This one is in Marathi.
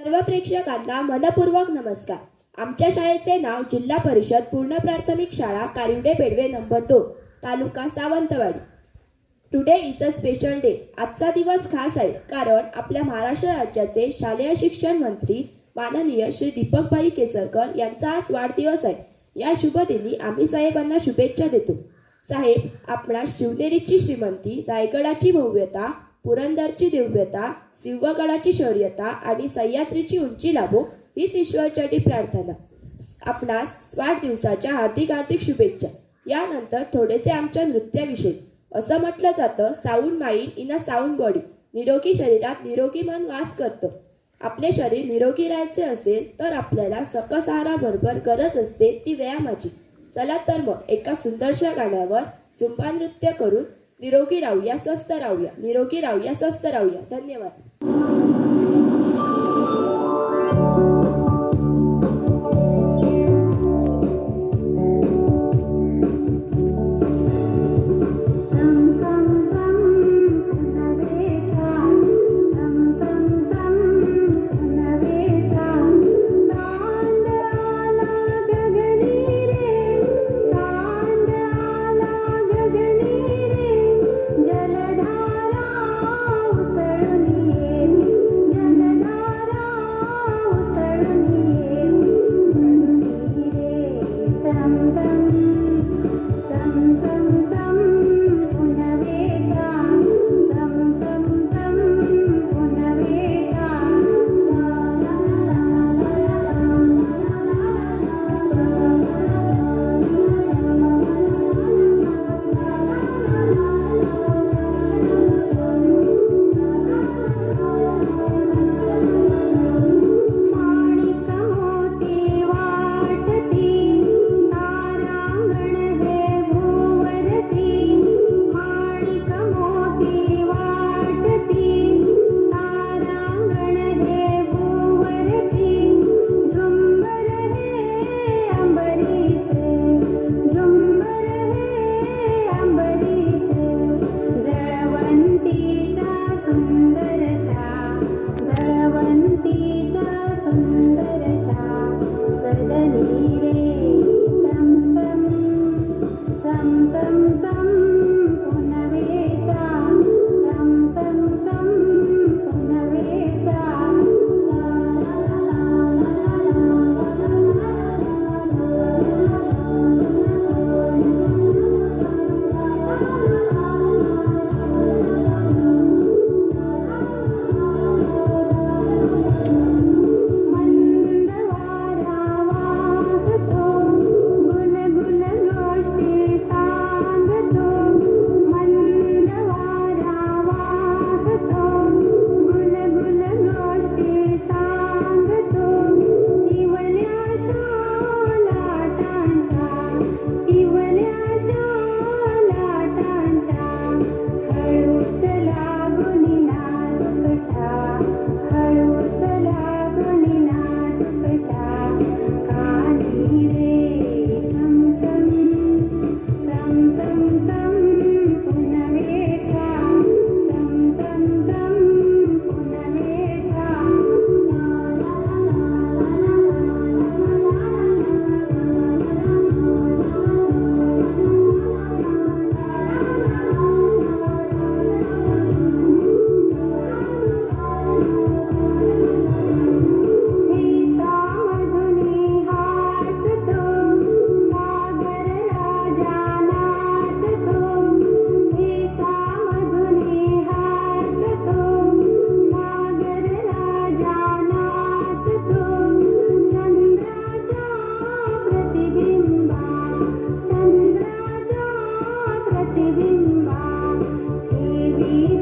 सर्व प्रेक्षकांना मनपूर्वक नमस्कार. आमच्या शाळेचे नाव जिल्हा परिषद पूर्ण प्राथमिक शाळा कारिवडे बेडवे नंबर दोन तालुका Sawantwadi. Today is a special day आजचा दिवस खास आहे कारण आपल्या महाराष्ट्र राज्याचे शालेय शिक्षण मंत्री माननीय श्री दीपकभाई केसरकर यांचा आज वाढदिवस आहे. या शुभदिनी आम्ही साहेबांना शुभेच्छा देतो. साहेब आपणास शिवनेरीची श्रीमंती रायगडाची भव्यता पुरंदरची दिव्यता सिंहगडाची शौर्यता आणि सह्याद्रीची उंची लाभो हीच ईश्वरचरणी प्रार्थना. आपणास वाढदिवसाच्या हार्दिक हार्दिक शुभेच्छा. यानंतर थोडेसे आमच्या नृत्याविषयी. असं म्हटलं जातं sound mind in a sound body. निरोगी शरीरात निरोगी मन वास करतं. आपले शरीर निरोगी राहायचे असेल तर आपल्याला सकस आहाराबरोबर गरज असते ती व्यायामाची. चला तर मग एका सुंदरशा गाण्यावर झुंबा नृत्य करून निरोगी राहूया स्वस्त राहूया. निरोगी राहूया स्वस्त राहूया. धन्यवाद. You.